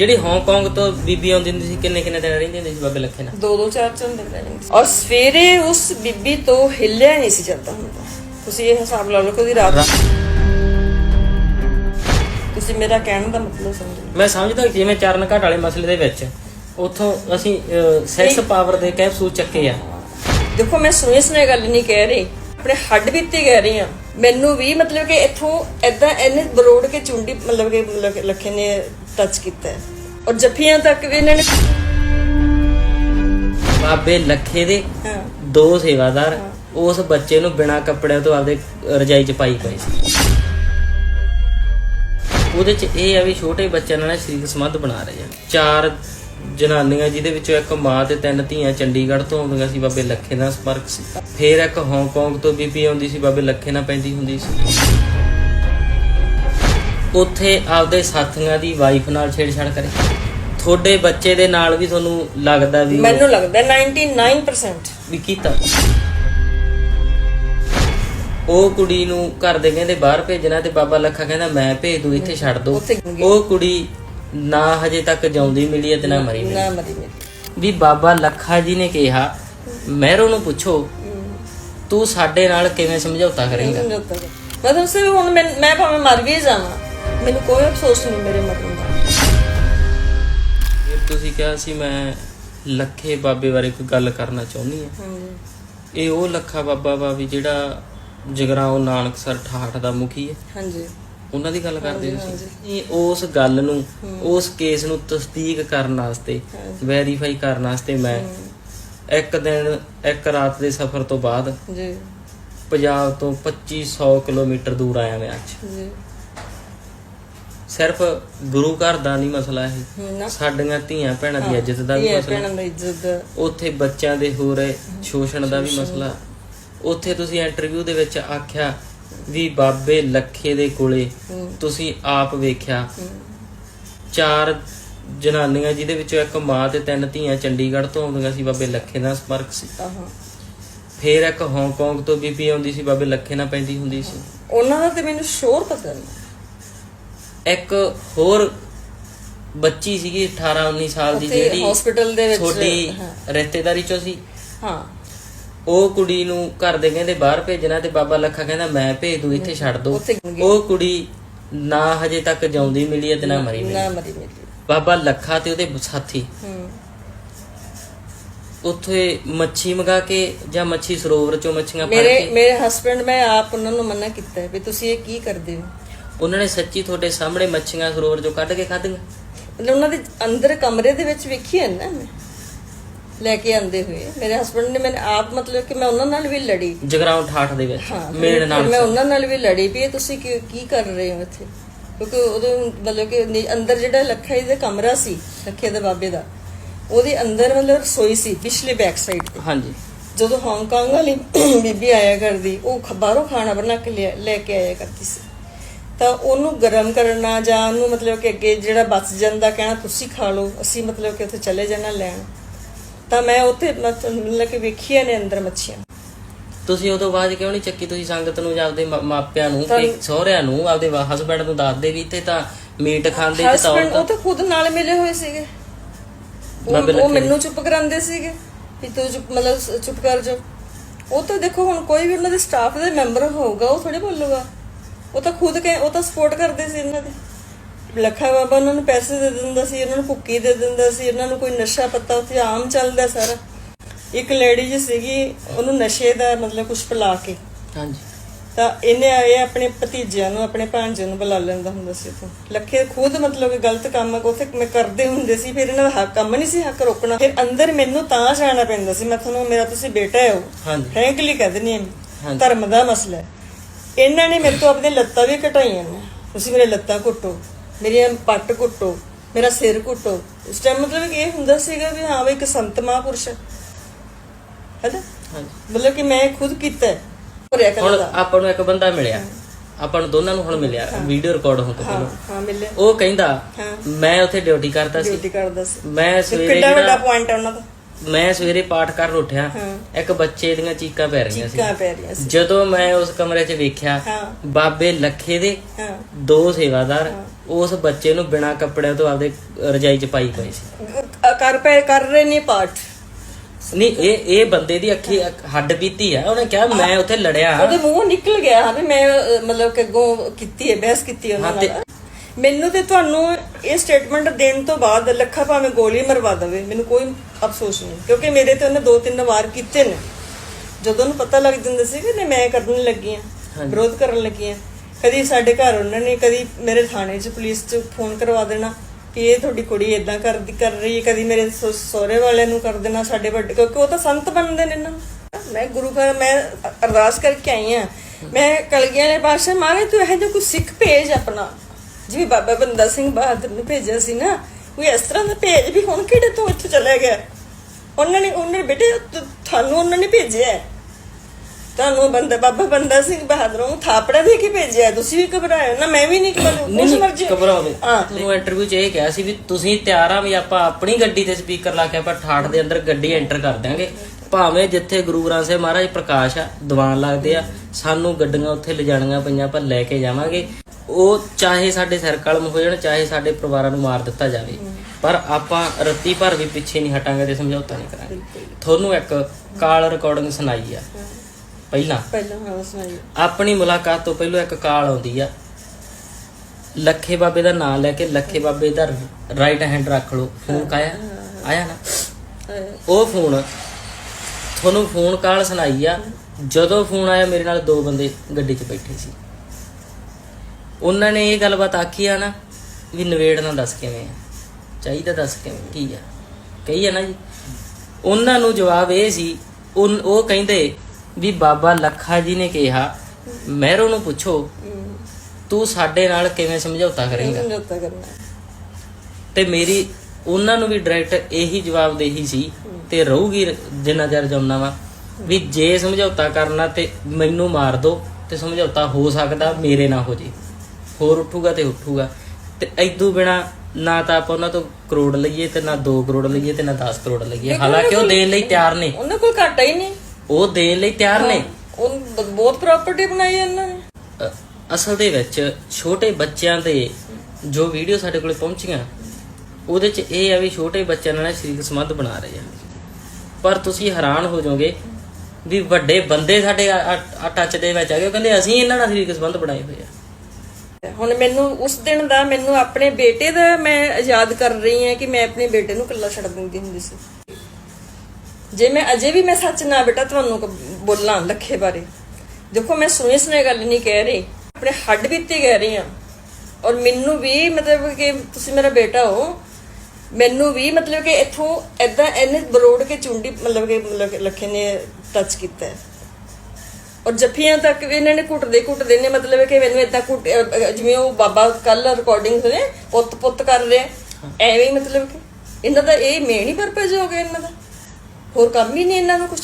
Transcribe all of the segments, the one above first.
ਜਿਹੜੀ ਹਾਂਗਕਾਂਗ ਤੋਂ ਬੀਬੀ ਆਉਂਦੀ ਹੁੰਦੀ ਸੀ ਕਿੰਨੇ ਕਿੰਨੇ ਦਿਨ ਰਹਿੰਦੀ ਹੁੰਦੀ ਸੀ ਬਾਬੇ ਲੱਖੇ ਨਾਲ? ਦੋ ਦੋ ਚਾਰ ਚਾਰ ਦਿਨ ਰਹਿ ਜਾਂਦੇ ਸੀ। ਔਰ ਸਵੇਰੇ ਉਸ ਬੀਬੀ ਤੋਂ ਹਿੱਲਿਆ ਨਹੀਂ ਸੀ ਜਾਂਦਾ ਹੁੰਦਾ। ਤੁਸੀਂ ਇਹ ਹਿਸਾਬ ਲਾ ਲਓ ਕਿ ਉਹਦੀ ਰਾਤ ਤੁਸੀਂ ਮੇਰਾ ਕਹਿਣ ਦਾ ਮਤਲਬ ਸਮਝੋ। ਮੈਂ ਸਮਝਦਾ ਕਿ ਜਿਵੇਂ ਚਰਨ ਘਾਟ ਵਾਲੇ ਮਸਲੇ ਦੇ ਵਿੱਚ ਉਥੋਂ ਅਸੀਂ ਸੈਕਸ ਪਾਵਰ ਦੇ ਕੈਪਸੂਲ ਚੱਕੇ ਆ। ਦੇਖੋ ਮੈਂ ਸੁਣੀ ਨੇ ਗੱਲ ਨਹੀਂ ਕਹਿ ਰਹੀ। ਆਪਣੇ ਹੱਡ ਬੀਤੇ ਕਹਿ ਰਹੀ ਹਾਂ। ਮੈਨੂੰ ਵੀ ਮਤਲਬ ਕਿ ਇੱਥੋਂ ਐਦਾਂ ਇਹਨੇ ਬਰੋੜ ਕੇ ਚੁੰਡੀ ਮਤਲਬ ਕਿ ਲੱਖੇ ਨੇ ਟੱਚ ਕੀਤਾ ਹੈ। ਔਰ ਜੱਫੀਆਂ ਤੱਕ ਵੀ ਇਹਨਾਂ ਨੇ ਬਾਬੇ ਲੱਖੇ ਦੇ ਹਾਂ। ਦੋ ਸੇਵਾਦਾਰ ਉਸ ਬੱਚੇ ਨੂੰ ਬਿਨਾਂ ਕੱਪੜਿਆਂ ਤੋਂ ਆਪਦੇ ਰਜਾਈ 'ਚ ਪਾਈ ਪਏ ਸੀ। ਉਹਦੇ 'ਚ ਇਹ ਆ ਵੀ ਛੋਟੇ ਬੱਚਿਆਂ ਨਾਲ ਸਰੀਰਕ ਸੰਬੰਧ ਬਣਾ ਰਹੇ ਆ। ਚਾਰ ਜਨਾਨੀਆਂ ਜਿਹਦੇ ਵਿੱਚੋਂ ਇੱਕ ਮਾਂ ਤੇ ਤਿੰਨ ਧੀਆਂ ਚੰਡੀਗੜ੍ਹ ਤੋਂ ਆਉਂਦੀਆਂ ਸੀ ਬਾਬੇ ਲੱਖੇ ਨਾਲ ਸੰਪਰਕ ਸੀ। ਫਿਰ ਇੱਕ ਹਾਂਗਕਾਂਗ ਤੋਂ ਬੀਬੀ ਆਉਂਦੀ ਸੀ ਬਾਬੇ ਲੱਖੇ ਨਾਲ ਪੈਂਦੀ ਹੁੰਦੀ ਸੀ। ਉੱਥੇ ਆਪਦੇ ਸਾਥੀਆਂ ਦੀ ਵਾਈਫ ਨਾਲ ਛੇੜਛਾੜ ਕਰੇ। ਤੁਹਾਡੇ ਬੱਚੇ ਦੇ ਨਾਲ ਵੀ ਤੁਹਾਨੂੰ ਲੱਗਦਾ ਵੀ ਮੈਨੂੰ ਲੱਗਦਾ 99% ਵੀ ਕੀਤਾ ਉਹ ਕੁੜੀ ਨੂੰ ਘਰ ਦੇ ਕਹਿੰਦੇ ਬਾਹਰ ਭੇਜਣਾ ਤੇ ਬਾਬਾ ਲੱਖਾ ਕਹਿੰਦਾ ਮੈਂ ਭੇਜ ਦੂੰ ਇੱਥੇ ਛੱਡ ਦੋ। ਉਹ ਕੁੜੀ ਨਾ ਹਜੇ ਤੱਕ ਜਿਉਂਦੀ ਮਿਲੀ ਤੇ ਨਾ ਮਰੀ ਨਾ ਵੀ ਬਾਬਾ ਲੱਖਾ ਜੀ ਨੇ ਕਿਹਾ ਮਹਿਰੋ ਨੂੰ ਪੁੱਛੋ ਤੂੰ ਸਾਡੇ ਨਾਲ ਕਿਵੇਂ ਸਮਝੌਤਾ ਕਰੇਂਗਾ? ਸਮਝੌਤਾ। ਮਤਲਬ ਸੇ ਹੁਣ ਮੈਂ ਮੈਂ ਭਾਵੇਂ ਮਰ ਵੀ ਜਾਵਾਂ ਮੈਨੂੰ ਕੋਈ ਅਫਸੋਸ ਨਹੀਂ ਮੇਰੇ ਮਰਨ ਦਾ। ਫਿਰ ਤੁਸੀਂ ਕਿਹਾ ਸੀ ਮੈਂ ਲੱਖੇ ਬਾਬੇ ਬਾਰੇ ਕੋਈ ਗੱਲ ਕਰਨਾ ਚਾਹੁੰਦੀ ਹਾਂ। ਹਾਂਜੀ ਇਹ ਉਹ ਲੱਖਾ ਬਾਬਾ ਵਾ ਵੀ ਜਿਹੜਾ ਜਗਰਾਉਂ ਨਾਨਕਸਰ ਠਾਠ ਦਾ ਮੁਖੀ ਹੈ। ਹਾਂਜੀ। ਉਹਨਾਂ ਦੀ ਗੱਲ ਕਰਦੇ ਹੋ ਤੁਸੀਂ? ਇਹ ਉਸ ਗੱਲ ਨੂੰ ਉਸ ਕੇਸ ਨੂੰ ਤਸਦੀਕ ਕਰਨ ਵਾਸਤੇ ਵੈਰੀਫਾਈ ਕਰਨ ਵਾਸਤੇ ਮੈਂ ਇੱਕ ਦਿਨ ਇੱਕ ਰਾਤ ਦੇ ਸਫ਼ਰ ਤੋਂ ਬਾਅਦ ਜੀ। ਪੰਜਾਬ ਤੋਂ 2500 ਕਿਲੋਮੀਟਰ ਦੂਰ ਆਇਆ ਮੈਂ ਅੱਜ। ਜੀ। ਸਿਰਫ ਗੁਰੂ ਘਰ ਦਾ ਨਹੀਂ ਮਸਲਾ ਇਹ। ਸਾਡੀਆਂ ਧੀਆਂ ਭੈਣਾਂ ਦੀ ਇੱਜ਼ਤ ਦਾ ਵੀ ਮਸਲਾ। ਭੈਣਾਂ ਦੀ ਇੱਜ਼ਤ। ਦਾ ਉੱਥੇ ਬੱਚਿਆਂ ਦੇ ਹੋ ਰਹੇ ਸ਼ੋਸ਼ਣ ਦਾ ਵੀ ਮਸਲਾ। ਉੱਥੇ ਤੁਸੀਂ ਇੰਟਰਵਿਊ ਦੇ ਵਿੱਚ ਆਖਿਆ ਵੀ ਬਾਬੇ ਲੱਖੇ ਦੇ ਕੋਲੇ ਤੁਸੀਂ ਆਪ ਵੇਖਿਆ। ਚਾਰ ਜਨਾਨੀਆਂ ਜਿਹਦੇ ਵਿੱਚੋਂ ਇੱਕ ਮਾਂ ਤੇ ਤਿੰਨ ਧੀਆਂ ਚੰਡੀਗੜ੍ਹ ਤੋਂ ਆਉਂਦੀਆਂ ਸੀ ਬਾਬੇ ਲੱਖੇ ਨਾਲ ਸੰਪਰਕ ਸੀ। ਫਿਰ ਇੱਕ ਹਾਂਗਕਾਂਗ ਤੋਂ ਬੀਬੀ ਆਉਂਦੀ ਸੀ ਬਾਬੇ ਲੱਖੇ ਨਾਲ ਪੈਂਦੀ ਹੁੰਦੀ ਸੀ। ਉਹਨਾਂ ਦਾ ਤੇ ਮੈਨੂੰ ਸ਼ੋਰ ਪਤਾ ਨਹੀਂ ਇੱਕ ਹੋਰ ਬੱਚੀ ਸੀਗੀ 18 19 ਸਾਲ ਦੀ ਜਿਹੜੀ hospital ਦੇ ਵਿੱਚ, ਛੋਟੀ। ਰਿਸ਼ਤੇਦਾਰੀ ਚੋਂ ਸੀ। ਹਾਂ। ਉਹ ਕੁੜੀ ਨੂੰ ਘਰ ਦੇ ਕਹਿੰਦੇ ਬਾਹਰ ਭੇਜਣਾ ਤੇ ਬਾਬਾ ਲੱਖਾ ਕਹਿੰਦਾ ਮੈਂ ਭੇਜ ਦੂੰ ਇੱਥੇ ਛੱਡ ਦੋ। ਉਹ ਕੁੜੀ ਨਾ ਹਜੇ ਤੱਕ ਜਿਉਂਦੀ ਮਿਲੀ ਤੇ ਨਾ ਮਰੀ ਮਿਲੀ। ਮਰੀ ਮੇਰੀ ਬਾਬਾ ਲੱਖਾ ਤੇ ਉਹਦੇ ਸਾਥੀ। ਹੂੰ। ਉੱਥੇ ਮੱਛੀ ਮੰਗਾ ਕੇ ਜਾਂ ਮੱਛੀ ਸਰੋਵਰ ਚੋਂ ਮੱਛੀਆਂ ਫੜ ਮੇਰੇ ਕੇ ਮੇਰੇ ਹਸਬੰਡ ਮੈਂ ਆਪ ਉਹਨਾਂ ਨੂੰ ਮਨਾ ਕੀਤਾ ਵੀ ਤੁਸੀਂ ਇਹ ਕੀ ਕਰਦੇ ਹੋ? ਉਹਨਾਂ ਨੇ ਸੱਚੀ ਤੁਹਾਡੇ ਸਾਹਮਣੇ ਮੱਛੀਆਂ ਸਰੋਵਰ ਚੋਂ ਕੱਢ ਕੇ ਖਾਧੀਆਂ? ਮਤਲਬ ਉਹਨਾਂ ਦੇ ਅੰਦਰ ਕਮਰੇ ਦੇ ਵਿੱਚ ਵੇਖੀ ਹੈ ਨਾ ਮੈਂ? ਲੈ ਕੇ ਆਂਦੇ ਹੋਏ। ਮੇਰੇ ਹਸਬੰਡ ਨੇ ਮੈਨੂੰ ਆਪ ਮਤਲਬ ਕਿ ਮੈਂ ਉਹਨਾਂ ਨਾਲ ਵੀ ਲੜੀ। ਜਗਰਾਉਂ ਠਾਠ ਦੇ ਵਿੱਚ ਫਿਰ ਨਾਲ ਮੈਂ ਉਹਨਾਂ ਨਾਲ ਵੀ ਲੜੀ ਵੀ ਤੁਸੀਂ ਕੀ ਕੀ ਕਰ ਰਹੇ ਹੋ ਇੱਥੇ? ਕਿਉਂਕਿ ਉਹਦੇ ਮਤਲਬ ਕਿ ਅੰਦਰ ਜਿਹੜਾ ਲੱਖਾ ਜੀ ਦਾ ਕਮਰਾ ਸੀ ਲੱਖੇ ਦੇ ਬਾਬੇ ਦਾ ਉਹਦੇ ਅੰਦਰ ਮਤਲਬ ਰਸੋਈ ਸੀ ਪਿਛਲੇ ਬੈਕ ਸਾਈਡ ਤੇ। ਹਾਂਜੀ। ਜਦੋਂ ਹਾਂਗਕਾਂਗ ਵਾਲੀ ਬੀਬੀ ਆਇਆ ਕਰਦੀ ਉਹ ਬਾਹਰੋਂ ਖਾਣਾ ਬਣਾ ਕੇ ਲੈ ਕੇ ਆਇਆ ਕਰਦੀ ਸੀ। ਤਾਂ ਉਹਨੂੰ ਗਰਮ ਕਰਨਾ ਜਾਂ ਉਹਨੂੰ ਮਤਲਬ ਕਿ ਅੱਗੇ ਜਿਹੜਾ ਬਚ ਜਾਂਦਾ ਕਹਿਣਾ ਤੁਸੀਂ ਖਾ ਲਓ ਅਸੀਂ ਮਤਲਬ ਕਿ ਉੱਥੇ ਚਲੇ ਜਾਣਾ ਲੈਣ। ਤਾਂ ਮੈਂ ਉੱਥੇ ਮਤਲਬ ਕਿ ਵੇਖੀਆਂ ਨੇ ਅੰਦਰ ਮੱਛੀਆਂ। ਤੁਸੀਂ ਉਦੋਂ ਬਾਅਦ ਕਿਉਂ ਨਹੀਂ ਚੱਕੀ ਤੁਸੀਂ ਸੰਗਤ ਨੂੰ ਜਾਂ ਆਪਦੇ ਮਾਪਿਆਂ ਨੂੰ ਕਿ ਸਹੁਰਿਆਂ ਨੂੰ ਆਪਦੇ ਹਸਬੰਡ ਨੂੰ ਦੱਸਦੇ ਵੀ ਇੱਥੇ ਤਾਂ ਮੀਟ ਖਾਂਦੇ ਤੇ ਤਾਂ ਹਸਬੰਡ ਉਹ ਤਾਂ ਖੁਦ ਨਾਲ ਮਿਲੇ ਹੋਏ ਸੀਗੇ। ਉਹ ਮੈਨੂੰ ਚੁੱਪ ਕਰਾਉਂਦੇ ਸੀਗੇ ਵੀ ਤੂੰ ਮਤਲਬ ਚੁੱਪ ਕਰ ਜਾ ਉਹ ਤਾਂ ਦੇਖੋ ਹੁਣ ਕੋਈ ਵੀ ਉਹਨਾਂ ਦੇ ਸਟਾਫ ਦੇ ਮੈਂਬਰ ਹੋਊਗਾ ਉਹ ਥੋੜੇ ਬੋਲੂਗਾ। ਉਹ ਤਾਂ ਖੁਦ ਕਹੇ ਉਹ ਤਾਂ ਸਪੋਰਟ ਕਰਦੇ ਸੀ ਇਹਨਾਂ ਦੇ। ਲੱਖਾ ਬਾਬਾ ਉਹਨਾਂ ਨੂੰ ਪੈਸੇ ਦੇ ਦਿੰਦਾ ਸੀ ਉਹਨਾਂ ਨੂੰ ਭੁੱਕੀ ਦੇ ਦਿੰਦਾ ਸੀ ਉਹਨਾਂ ਨੂੰ ਕੋਈ ਨਸ਼ਾ ਪੱਤਾ ਉੱਥੇ ਆਮ ਚੱਲਦਾ ਸਾਰਾ। ਇੱਕ ਲੇਡੀ ਜੀ ਸੀਗੀ ਉਹਨੂੰ ਨਸ਼ੇ ਦਾ ਮਤਲਬ ਕੁਝ ਪਿਲਾ ਕੇ। ਹਾਂਜੀ। ਤਾਂ ਇਹਨੇ ਇਹ ਆਪਣੇ ਭਤੀਜਿਆਂ ਨੂੰ ਆਪਣੇ ਭਾਂਜੇ ਨੂੰ ਬੁਲਾ ਲੈਂਦਾ ਹੁੰਦਾ ਸੀ ਤੋਂ ਲੱਖੇ ਖੁਦ ਮਤਲਬ ਕਿ ਗਲਤ ਕੰਮ ਉੱਥੇ ਮੈਂ ਕਰਦੇ ਹੁੰਦੇ ਸੀ ਫਿਰ ਇਹਨਾਂ ਦਾ ਹੱਕ ਕੰਮ ਨਹੀਂ ਸੀ ਹੱਕ ਰੋਕਣਾ। ਫਿਰ ਅੰਦਰ ਮੈਨੂੰ ਤਾਂ ਜਾਣਾ ਪੈਂਦਾ ਸੀ ਮੈਂ ਤੁਹਾਨੂੰ ਮੇਰਾ ਤੁਸੀਂ ਬੇਟਾ ਹੋ ਹਾਂਜੀ। ਫ੍ਰੈਂਕਲੀ ਕਹਿ ਹਾਂਜੀ। ਧਰਮ ਦਾ ਮਸਲਾ ਹੈ। ਇਹਨਾਂ ਨੇ ਮੇਰੇ ਤੋਂ ਆਪਣੀ ਲੱਤਾਂ ਵੀ ਘਟਾਈਆਂ ਨੇ। ਤੁਸੀਂ ਮੇਰੇ ਲੱਤਾਂ ਘੁੱਟੋ ਮੇਰੀਆਂ ਪੱਟ ਘੁੱਟੋ ਮੇਰਾ ਸਿਰ ਘੁੱਟੋ ਉਸ ਟਾਈਮ ਮਤਲਬ ਕਿ ਇਹ ਹੁੰਦਾ ਸੀਗਾ ਵੀ ਹਾਂ ਵੀ ਇੱਕ ਸੰਤ ਮਹਾਂਪੁਰਸ਼ ਹੈ ਹੈਨਾ? ਹਾਂਜੀ। ਮਤਲਬ ਕਿ ਮੈਂ ਖੁਦ ਕੀਤਾ ਭਰਿਆ ਹੁਣ ਕਰਦਾ ਆਪਾਂ ਨੂੰ ਇੱਕ ਬੰਦਾ ਮਿਲਿਆ। ਆਪਾਂ ਨੂੰ ਦੋਨਾਂ ਨੂੰ ਹੁਣ ਮਿਲਿਆ। ਵੀਡੀਓ ਰਿਕਾਰਡ ਹੋ ਤੋਂ ਹਾਂ ਪਹਿਲਾਂ। ਹਾਂ ਮਿਲਿਆ। ਉਹ ਕਹਿੰਦਾ। ਮੈਂ ਉੱਥੇ ਡਿਊਟੀ ਕਰਦਾ ਸੀ। ਡਿਊਟੀ ਕਰਦਾ ਸੀ। ਮੈਂ ਸਵੇਰੇ ਕਿੱਡਾ ਵੱਡਾ ਪੁਆਇੰਟ ਹੈ ਉਹਨਾਂ ਦਾ? ਮੈਂ ਸਵੇਰੇ ਪਾਠ ਕਰਨ ਉੱਠਿਆ। ਇੱਕ ਬੱਚੇ ਦੀਆਂ ਚੀਕਾਂ ਪੈ ਰਹੀਆਂ ਸੀ। ਚੀਕਾਂ ਪੈ ਰਹੀਆਂ ਸੀ। ਜਦੋਂ ਮੈਂ ਉਸ ਕਮਰੇ 'ਚ ਵੇਖਿਆ ਬਾਬੇ ਲੱਖੇ ਦੇ ਦੋ ਸੇਵਾਦਾਰ ਉਸ ਬੱਚੇ ਨੂੰ ਬਿਨਾਂ ਕੱਪੜਿਆਂ ਤੋਂ ਆਪਦੇ ਰਜਾਈ 'ਚ ਪਾਈ ਪਈ ਸੀ। ਕਰ ਪਏ ਕਰ ਰਹੇ ਨੇ ਪਾਠ? ਨਹੀਂ ਇਹ ਇਹ ਬੰਦੇ ਦੀ ਅੱਖੀ ਹੱਡ ਬੀਤੀ ਆ। ਉਹਨੇ ਕਿਹਾ ਮੈਂ ਉੱਥੇ ਲੜਿਆ ਉਹਦੇ ਮੂੰਹੋਂ ਨਿਕਲ ਗਿਆ ਹਾਂ ਮੈਂ ਮਤਲਬ ਕਿ ਅੱਗੋਂ ਕੀਤੀ ਹੈ ਬਹਿਸ ਕੀਤੀ ਉਹਨਾਂ ਨਾਲ। ਮੈਨੂੰ ਤੇ ਤੁਹਾਨੂੰ ਇਹ ਸਟੇਟਮੈਂਟ ਦੇਣ ਤੋਂ ਬਾਅਦ ਲੱਖਾ ਭਾਵੇਂ ਗੋਲੀ ਮਰਵਾ ਦੇਵੇ ਮੈਨੂੰ ਕੋਈ ਅਫਸੋਸ ਨਹੀਂ। ਕਿਉਂਕਿ ਮੇਰੇ ਤੇ ਉਹਨੇ ਦੋ ਤਿੰਨ ਵਾਰ ਕੀਤੇ ਨੇ। ਜਦੋਂ ਉਹਨੂੰ ਪਤਾ ਲੱਗ ਜਾਂਦਾ ਸੀ ਕਿ ਮੈਂ ਕਰਨ ਲੱਗੀ ਆ ਵਿਰੋਧ ਕਰਨ ਲੱਗੀ ਆ ਕਦੀ ਸਾਡੇ ਘਰ ਉਹਨਾਂ ਨੇ ਕਦੀ ਮੇਰੇ ਥਾਣੇ 'ਚ ਪੁਲਿਸ 'ਚ ਫੋਨ ਕਰਵਾ ਦੇਣਾ ਕਿ ਇਹ ਤੁਹਾਡੀ ਕੁੜੀ ਇਦਾਂ ਕਰਦੀ ਕਰ ਰਹੀ ਹੈ ਕਦੀ ਮੇਰੇ ਸਹੁ- ਸਹੁਰੇ ਵਾਲਿਆਂ ਨੂੰ ਕਰ ਦੇਣਾ ਸਾਡੇ ਵੱਡੇ ਕਿਉਂਕਿ ਉਹ ਤਾਂ ਸੰਤ ਬਣਦੇ ਨੇ ਨਾ। ਮੈਂ ਗੁਰੂ ਘਰ ਮੈਂ ਅਰਦਾਸ ਕਰਕੇ ਆਈ ਆ ਮੈਂ ਕਲਗੀਆਂ ਨੇ ਪਾਸ਼ਾ ਮਾਰੇ ਤੂੰ ਇਹ ਜਿਹਾ ਕੋਈ ਸਿੱਖ ਭੇਜ ਆਪਣਾ। ਜਿਵੇਂ ਬਾਬਾ ਬੰਦਾ ਸਿੰਘ ਬਹਾਦਰ ਨੂੰ ਭੇਜਿਆ ਸੀ ਨਾ ਕੋਈ ਇਸ ਤਰ੍ਹਾਂ ਦਾ ਭੇਜ ਵੀ ਹੁਣ ਕਿਹੜੇ ਤੋਂ ਇੱਥੇ ਚਲੇ ਗਿਆ ਉਹਨਾਂ ਨੇ ਉਹਨਾਂ ਨੇ ਬੇਟੇ ਤੁਹਾਨੂੰ ਉਹਨਾਂ ਨੇ ਭੇਜਿਆ। ਤੁਹਾਨੂੰ ਬੰਦਾ ਬਾਬਾ ਬੰਦਾ ਸਿੰਘ ਬਹਾਦਰ ਨੂੰ ਥਾਪੜਾ ਦੇ ਕੇ ਭੇਜਿਆ। ਤੁਸੀਂ ਵੀ ਘਬਰਾਏ ਨਾ ਮੈਂ ਵੀ ਨਹੀਂ ਨਹੀਂ ਉਸ ਮਰਜ਼ੀ ਘਬਰਾਓਗੇ ਹਾਂ ਤੁਹਾਨੂੰ ਇੰਟਰਵਿਊ 'ਚ ਇਹ ਕਿਹਾ ਸੀ ਵੀ ਤੁਸੀਂ ਤਿਆਰ ਆ ਵੀ ਆਪਾਂ ਆਪਣੀ ਗੱਡੀ ਤੇ ਸਪੀਕਰ ਲਾ ਕੇ ਆਪਾਂ ਠਾਠ ਦੇ ਅੰਦਰ ਗੱਡੀ ਐਂਟਰ ਕਰ ਦਿਆਂਗੇ ਭਾਵੇਂ ਜਿੱਥੇ ਗੁਰੂ ਗ੍ਰੰਥ ਸਾਹਿਬ ਮਹਾਰਾਜ ਪ੍ਰਕਾਸ਼ ਆ ਦੀਵਾਨ ਲੱਗਦੇ ਆ ਸਾਨੂੰ ਗੱਡੀਆਂ ਉੱਥੇ ਲਿਜਾਣੀਆਂ ਪਈਆਂ ਆਪਾਂ ਲੈ ਕੇ ਜਾਵਾਂਗੇ। ਉਹ ਚਾਹੇ ਸਾਡੇ ਸਿਰ ਕਲਮ ਹੋ ਜਾਣ ਚਾਹੇ ਸਾਡੇ ਪਰਿਵਾਰਾਂ ਨੂੰ ਮਾਰ ਦਿੱਤਾ ਜਾਵੇ। ਪਰ ਆਪਾਂ ਰੱਤੀ ਭਰ ਵੀ ਪਿੱਛੇ ਨਹੀਂ ਹਟਾਂਗੇ ਤੇ ਸਮਝੌਤਾ ਨਹੀਂ ਕਰਾਂਗੇ। ਤੁਹਾਨੂੰ ਇੱਕ ਕਾਲ ਰਿਕਾਰਡਿੰਗ ਸੁਣਾਈ ਆ। ਪਹਿਲਾਂ? ਪਹਿਲਾਂ ਹਾਂ ਸੁਣਾਈ। ਆਪਣੀ ਮੁਲਾਕਾਤ ਤੋਂ ਪਹਿਲਾਂ ਇੱਕ ਕਾਲ ਆਉਂਦੀ ਆ। ਲੱਖੇ ਬਾਬੇ ਦਾ ਨਾਮ ਲੈ ਕੇ ਲੱਖੇ ਬਾਬੇ ਦਾ ਰਾਈਟ ਹੈਂਡ ਰੱਖ ਲਓ। ਫੋਨ ਕਾਇਆ? ਆਇਆ ਨਾ? ਉਹ ਫੋਨ ਤੁਹਾਨੂੰ ਫੋਨ ਕਾਲ ਸੁਣਾਈ ਆ ਜਦੋਂ ਫੋਨ ਆਇਆ ਮੇਰੇ ਨਾਲ ਦੋ ਬੰਦੇ ਗੱਡੀ 'ਚ ਬੈਠੇ ਸੀ। ਉਹਨਾਂ ਨੇ ਇਹ ਗੱਲਬਾਤ ਆਖੀ ਆ ਨਾ ਵੀ ਨਵੇੜ ਨਾ ਦੱਸ ਕਿਵੇਂ ਆ। ਚਾਹੀਦਾ ਦੱਸ ਕਿਵੇਂ ਕੀ ਆ? ਕਹੀ ਆ ਨਾ ਜੀ। ਉਹਨਾਂ ਨੂੰ ਜਵਾਬ ਇਹ ਸੀ ਉਹ ਕਹਿੰਦੇ ਵੀ ਬਾਬਾ ਲੱਖਾ ਜੀ ਨੇ ਕਿਹਾ ਮਹਿਰੋ ਨੂੰ ਪੁੱਛੋ ਤੂੰ ਸਾਡੇ ਨਾਲ ਕਿਵੇਂ ਸਮਝੌਤਾ ਕਰੇਂਗਾ? ਸਮਝੌਤਾ ਕਰਨਾ ਤੇ ਮੇਰੀ ਉਹਨਾਂ ਨੂੰ ਵੀ ਡਾਇਰੈਕਟ ਇਹੀ ਜਵਾਬ ਦੇਹੀ ਸੀ ਤੇ ਰਹੂਗੀ ਜਿੰਨਾ ਚਿਰ ਜਮਨਾ ਵਾ। ਵੀ ਜੇ ਸਮਝੌਤਾ ਕਰਨਾ ਤੇ ਮੈਨੂੰ ਮਾਰ ਦੋ ਤੇ ਸਮਝੌਤਾ ਹੋ ਸਕਦਾ ਮੇਰੇ ਨਾਲ ਹੋ ਜੇ। ਹੋਰ ਉੱਠੂਗਾ ਤੇ ਉੱਠੂਗਾ। ਤੇ ਐਦੂ ਬਿਨਾ ਨਾ ਤਾਂ ਆਪਾਂ ਉਹਨਾਂ ਤੋਂ ਕਰੋੜ ਲਈਏ ਤੇ ਨਾ 2 ਕਰੋੜ ਲਈਏ ਤੇ ਨਾ 10 ਕਰੋੜ ਲਈਏ। ਹਾਲਾਂਕਿ ਉਹ ਦੇਣ ਲਈ ਤਿਆਰ ਨੇ। ਉਹਨਾਂ ਕੋਲ ਘਾਟਾ ਹੀ ਨਹੀਂ। ਉਹ ਦੇਣ ਲਈ ਤਿਆਰ ਨੇ। ਉਹ ਬਹੁਤ ਪ੍ਰਾਪਰਟੀ ਬਣਾਈ ਹੈ ਉਹਨਾਂ ਨੇ। ਅਸਲ ਦੇ ਵਿੱਚ ਛੋਟੇ ਬੱਚਿਆਂ ਦੇ ਜੋ ਵੀਡੀਓ ਸਾਡੇ ਕੋਲੇ ਪਹੁੰਚੀਆਂ ਉਹਦੇ ਚ ਇਹ ਆ ਵੀ ਛੋਟੇ ਬੱਚਿਆਂ ਨਾਲ ਸਰੀਰਕ ਸੰਬੰਧ ਬਣਾ ਰਹੇ ਆ। ਪਰ ਤੁਸੀਂ ਹੈਰਾਨ ਹੋ ਜਾਓਗੇ ਵੀ ਵੱਡੇ ਬੰਦੇ ਸਾਡੇ ਟੱਚ ਦੇ ਵਿੱਚ ਆ ਗਏ ਕਹਿੰਦੇ ਅਸੀਂ ਇਹਨਾਂ ਨਾਲ ਸਰੀਰਕ ਸੰਬੰਧ ਬਣਾਏ ਹੋਏ ਆ। ਹੁਣ ਮੈਨੂੰ ਉਸ ਦਿਨ ਦਾ ਮੈਨੂੰ ਆਪਣੇ ਬੇਟੇ ਦਾ ਮੈਂ ਯਾਦ ਕਰ ਰਹੀ ਹਾਂ ਕਿ ਮੈਂ ਆਪਣੇ ਬੇਟੇ ਨੂੰ ਇਕੱਲਾ ਛੱਡ ਦਿੰਦੀ ਹੁੰਦੀ ਸੀ। ਜੇ ਮੈਂ ਅਜੇ ਵੀ ਮੈਂ ਸੱਚ ਨਾ ਬੇਟਾ, ਤੁਹਾਨੂੰ ਬੋਲਾਂ ਲੱਖੇ ਬਾਰੇ। ਦੇਖੋ, ਮੈਂ ਸੁਣੀ ਸੁਣੀ ਗੱਲ ਨਹੀਂ ਕਹਿ ਰਹੀ, ਆਪਣੇ ਹੱਡ ਬੀਤੀ ਕਹਿ ਰਹੀ ਹਾਂ। ਔਰ ਮੈਨੂੰ ਵੀ ਮਤਲਬ ਕਿ ਤੁਸੀਂ ਮੇਰਾ ਬੇਟਾ ਹੋ ਮੈਨੂੰ ਵੀ ਮਤਲਬ ਕਿ ਇੱਥੋਂ ਐਦਾਂ ਇਹਨੇ ਬਰੋੜ ਕੇ ਚੁੰਡੀ ਮਤਲਬ ਕਿ ਲੱਖੇ ਨੇ ਟੱਚ ਕੀਤਾ ਹੈ। ਔਰ ਜੱਫੀਆਂ ਤੱਕ ਵੀ ਇਹਨਾਂ ਨੇ ਘੁੱਟਦੇ ਘੁੱਟਦੇ ਨੇ ਮਤਲਬ ਕਿ ਮੈਨੂੰ ਇਦਾਂ ਘੁੱਟ ਜਿਵੇਂ ਉਹ ਬਾਬਾ ਕੱਲ ਰਿਕਾਰਡਿੰਗ ਨੇ ਪੁੱਤ ਪੁੱਤ ਕਰ ਰਹੇ ਐਵੇਂ ਹੀ ਮਤਲਬ ਕਿ ਇਹਨਾਂ ਦਾ ਇਹ ਮੇਨ ਹੀ ਪਰਪਸ ਹੋ ਗਿਆ ਇਹਨਾਂ ਦਾ। ਹੋਰ ਕੰਮ ਹੀ ਨਹੀਂ ਇਹਨਾਂ ਨੂੰ ਕੁਝ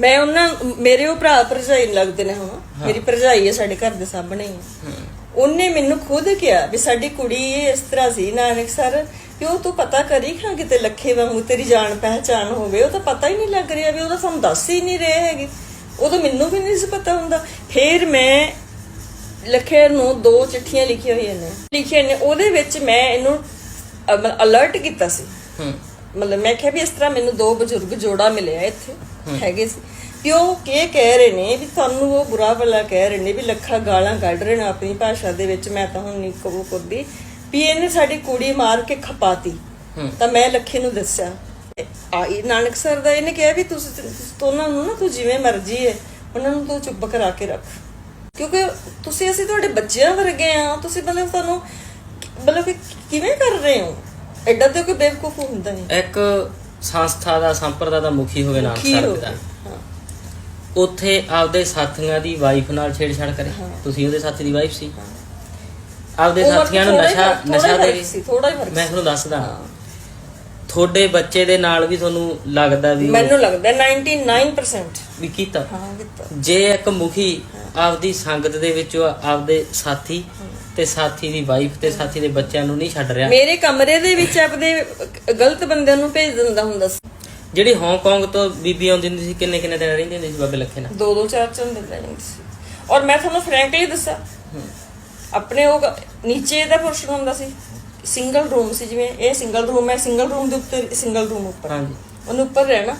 ਮੈਂ ਉਹਨਾਂ ਮੇਰੇ ਉਹ ਭਰਾ ਭਰਜਾਈ ਲੱਗਦੇ ਨੇ ਹੁਣ ਮੇਰੀ ਭਰਜਾਈ ਹੈ ਸਾਡੇ ਘਰ ਦੇ ਸਾਹਮਣੇ ਹੀ। ਹੈ। ਉਹਨੇ ਮੈਨੂੰ ਖੁਦ ਕਿਹਾ ਵੀ ਸਾਡੀ ਕੁੜੀ ਇਸ ਤਰ੍ਹਾਂ ਸੀ ਨਾਨਕ ਸਰ ਕਿ ਉਹ ਤੂੰ ਪਤਾ ਕਰੀ ਖਾਂ ਕਿਤੇ ਲੱਖੇ ਵਾਂਗੂ ਤੇਰੀ ਜਾਣ ਪਹਿਚਾਨ ਹੋਵੇ ਉਹ ਤਾਂ ਪਤਾ ਹੀ ਨਹੀਂ ਲੱਗ ਰਿਹਾ ਵੀ ਉਹਦਾ ਸਾਨੂੰ ਦੱਸ ਹੀ ਨਹੀਂ ਰਹੇ ਹੈਗੇ। ਉਦੋਂ ਮੈਨੂੰ ਵੀ ਨਹੀਂ ਸੀ ਪਤਾ ਹੁੰਦਾ। ਫਿਰ ਮੈਂ ਲੱਖੇ ਨੂੰ ਦੋ ਚਿੱਠੀਆਂ ਲਿਖੀਆਂ ਹੋਈਆਂ ਨੇ। ਲਿਖੀਆਂ ਨੇ ਉਹਦੇ ਵਿੱਚ ਮੈਂ ਇਹਨੂੰ ਅਲਰਟ ਕੀਤਾ ਸੀ। ਮਤਲਬ ਮੈਂ ਕਿਹਾ ਵੀ ਇਸ ਤਰ੍ਹਾਂ ਮੈਨੂੰ ਦੋ ਬਜ਼ੁਰਗ ਜੋੜਾ ਮਿਲਿਆ ਇੱਥੇ ਹੈਗੇ ਸੀ। ਕਿ ਉਹ ਕੀ ਕਹਿ ਰਹੇ ਨੇ ਵੀ ਤੁਹਾਨੂੰ ਉਹ ਬੁਰਾ ਭਲਾ ਕਹਿ ਰਹੇ ਨੇ ਵੀ ਲੱਖਾਂ ਗਾਲਾਂ ਕੱਢ ਰਹੇ ਨੇ ਆਪਣੀ ਭਾਸ਼ਾ ਦੇ ਵਿੱਚ ਮੈਂ ਤਾਂ ਹੁਣ ਨਹੀਂ ਕਬੂ ਕਰਦੀ ਵੀ ਇਹਨੇ ਸਾਡੀ ਕੁੜੀ ਮਾਰ ਕੇ ਖਪਾਤੀ। ਤਾਂ ਮੈਂ ਲੱਖੇ ਨੂੰ ਦੱਸਿਆ। ਆਈ ਨਾਨਕ ਸਰ ਦਾ ਇਹਨੇ ਕਿਹਾ ਵੀ ਤੁਸੀਂ ਉਹਨਾਂ ਨੂੰ ਨਾ ਤੂੰ ਜਿਵੇਂ ਮਰਜ਼ੀ ਹੈ ਉਹਨਾਂ ਨੂੰ ਤੂੰ ਚੁੱਪ ਕਰਾ ਕੇ ਰੱਖ। ਕਿਉਂਕਿ ਤੁਸੀਂ ਅਸੀਂ ਤੁਹਾਡੇ ਬੱਚਿਆਂ ਵਰਗੇ ਆ ਤੁਸੀਂ ਮਤਲਬ ਤੁਹਾਨੂੰ ਮਤਲਬ ਕਿ ਕਿਵੇਂ ਕਰ ਰਹੇ ਹੋ? ਐਡਾ ਤੇ ਕੋਈ ਬੇਵਕੂਫ ਹੁੰਦਾ ਨਹੀਂ। ਇੱਕ ਸੰਸਥਾ ਦਾ ਸੰਪਰਦਾ ਦਾ ਮੁਖੀ ਹੋਵੇ ਨਾਮ ਕੀ ਹੋ ਸਰ ਦਾ। ਉੱਥੇ ਆਪਦੇ ਸਾਥੀਆਂ ਦੀ ਵਾਈਫ ਨਾਲ ਛੇੜਛਾੜ ਕਰੇ। ਤੁਸੀਂ ਉਹਦੇ ਸਾਥੀ ਦੀ ਵਾਈਫ ਸੀ। ਆਪਦੇ ਸਾਥੀਆਂ ਨੂੰ ਨਸ਼ਾ ਨਸ਼ਾ ਦੇ ਥੋੜਾ ਹੀ ਫ਼ਰਕ ਮੈਂ ਤੁਹਾਨੂੰ ਦੱਸਦਾ। ਤੁਹਾਡੇ ਬੱਚੇ ਦੇ ਨਾਲ ਵੀ ਤੁਹਾਨੂੰ ਲੱਗਦਾ ਵੀ ਮੈਨੂੰ ਲੱਗਦਾ 99% ਵੀ ਕੀਤਾ। ਹਾਂ ਕੀਤਾ। ਜੇ ਇੱਕ ਮੁਖੀ ਆਪਦੀ ਸੰਗਤ ਦੇ ਵਿੱਚੋਂ ਆਪਦੇ ਸਾਥੀ ਤੇ ਸਾਥੀ ਦੀ ਵਾਈਫ ਤੇ ਸਾਥੀ ਦੇ ਬੱਚਿਆਂ ਨੂੰ ਨਹੀਂ ਛੱਡ ਰਿਹਾ। ਮੇਰੇ ਕਮਰੇ ਦੇ ਵਿੱਚ ਆਪਦੇ ਗਲਤ ਬੰਦਿਆਂ ਨੂੰ ਭੇਜ ਦਿੰਦਾ ਹੁੰਦਾ ਸੀ। ਜਿਹੜੀ ਹਾਂਗਕਾਂਗ ਤੋਂ ਬੀਬੀ ਆਉਂਦੀ ਹੁੰਦੀ ਸੀ ਕਿੰਨੇ ਕਿੰਨੇ ਦਿਨ ਰਹਿੰਦੀ ਹੁੰਦੀ ਸੀ ਬਾਬੇ ਲੱਖੇ ਨਾਲ? ਦੋ ਦੋ ਚਾਰ ਚਾਰ ਦਿਨ ਰਹਿੰਦੇ ਸੀ। ਔਰ ਮੈਂ ਤੁਹਾਨੂੰ ਫ੍ਰੈਂਕਲੀ ਦੱਸਾਂ ਆਪਣੇ ਉਹ ਨੀਚੇ ਦਾ ਪੋਰਸ਼ਨ ਹੁੰਦਾ ਸੀ ਸਿੰਗਲ ਰੂਮ ਸੀ ਜਿਵੇਂ ਇਹ ਸਿੰਗਲ ਰੂਮ ਹੈ ਸਿੰਗਲ ਰੂਮ ਦੇ ਉੱਤੇ ਸਿੰਗਲ ਰੂਮ ਉੱਪਰ। ਹਾਂਜੀ। ਉਹਨੂੰ ਉੱਪਰ ਰਹਿਣਾ।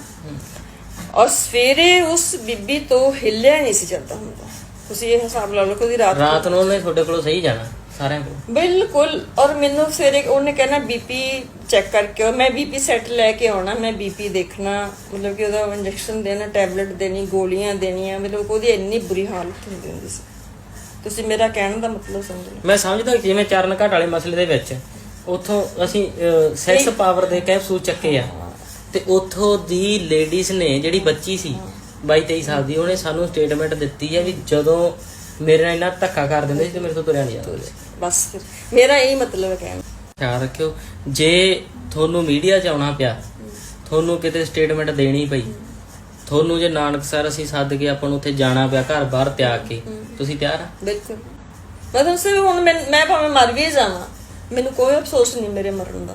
ਔਰ ਸਵੇਰੇ ਉਸ ਬੀਬੀ ਤੋਂ ਹਿੱਲਿਆ ਨਹੀਂ ਸੀ ਜਾਂਦਾ ਹੁੰਦਾ। ਤੁਸੀਂ ਇਹ ਹਿਸਾਬ ਲਾ ਲਓ ਕਿ ਉਹਦੀ ਰਾਤ ਰਾਤ ਨੂੰ ਉਹਨੇ ਤੁਹਾਡੇ ਕੋਲੋਂ ਸਹੀ ਜਾਣਾ ਸਾਰਿਆਂ ਕੋਲ? ਬਿਲਕੁਲ। ਔਰ ਮੈਨੂੰ ਸਵੇਰੇ ਉਹਨੇ ਕਹਿਣਾ ਬੀਪੀ ਚੈੱਕ ਕਰਕੇ। ਮੈਂ ਬੀਪੀ ਸੈੱਟ ਲੈ ਕੇ ਆਉਣਾ ਮੈਂ ਬੀਪੀ ਦੇਖਣਾ। ਮਤਲਬ ਕਿ ਉਹਦਾ ਇੰਜੈਕਸ਼ਨ ਦੇਣਾ ਟੈਬਲੇਟ ਦੇਣੀ ਗੋਲੀਆਂ ਦੇਣੀਆਂ। ਮਤਲਬ ਉਹਦੀ ਇੰਨੀ ਬੁਰੀ ਹਾਲਤ ਹੁੰਦੀ ਹੁੰਦੀ ਸੀ। ਤੁਸੀਂ ਮੇਰਾ ਕਹਿਣ ਦਾ ਮਤਲਬ ਸਮਝ ਲਓ। ਮੈਂ ਸਮਝਦਾ ਕਿ ਜਿਵੇਂ ਚਰਨ ਘਾਟ ਵਾਲੇ ਮਸਲੇ ਦੇ ਵਿੱਚ ਉਥੋਂ ਅਸੀਂ ਸੈਕਸ ਪਾਵਰ ਦੇ ਕੈਪਸੂਲ ਚੱਕੇ ਆ। ਤੇ ਉਥੋਂ ਦੀ ਲੇਡੀਜ਼ ਨੇ ਜਿਹੜੀ ਬੱਚੀ ਸੀ 22 23 ਸਾਲ ਦੀ ਉਹਨੇ ਸਾਨੂੰ ਸਟੇਟਮੈਂਟ ਦਿੱਤੀ ਹੈ ਵੀ ਜਦੋਂ ਮੇਰੇ ਨਾਲ ਇੰਨਾ ਧੱਕਾ ਕਰ ਦਿੰਦੇ ਸੀ ਤੇ ਮੇਰੇ ਤੋਂ ਤੁਰਿਆ ਨਹੀਂ ਜਾਂਦਾ। ਬਸ ਫਿਰ। ਮੇਰਾ ਇਹ ਮਤਲਬ ਹੈ ਕਹਿਣ। ਖਿਆਲ ਰੱਖਿਓ। ਜੇ ਤੁਹਾਨੂੰ ਮੀਡੀਆ 'ਚ ਆਉਣਾ ਪਿਆ ਤੁਹਾਨੂੰ ਕਿਤੇ ਸਟੇਟਮੈਂਟ ਦੇਣੀ ਪਈ ਤੁਹਾਨੂੰ ਜੇ ਨਾਨਕ ਸਰ ਅਸੀਂ ਸੱਦ ਕੇ ਆਪਾਂ ਨੂੰ ਉੱਥੇ ਜਾਣਾ ਪਿਆ ਘਰ ਬਾਹਰ ਤਿਆਗ ਕੇ ਤੁਸੀਂ ਤਿਆਰ ਆ? ਬਿਲਕੁਲ। ਮਤਲਬ ਸੇ ਹੁਣ ਮੈਂ ਮੈਂ ਭਾਵੇਂ ਮਰ ਵੀ ਜਾਵਾਂ ਮੈਨੂੰ ਕੋਈ ਅਫਸੋਸ ਨਹੀਂ ਮੇਰੇ ਮਰਨ ਦਾ।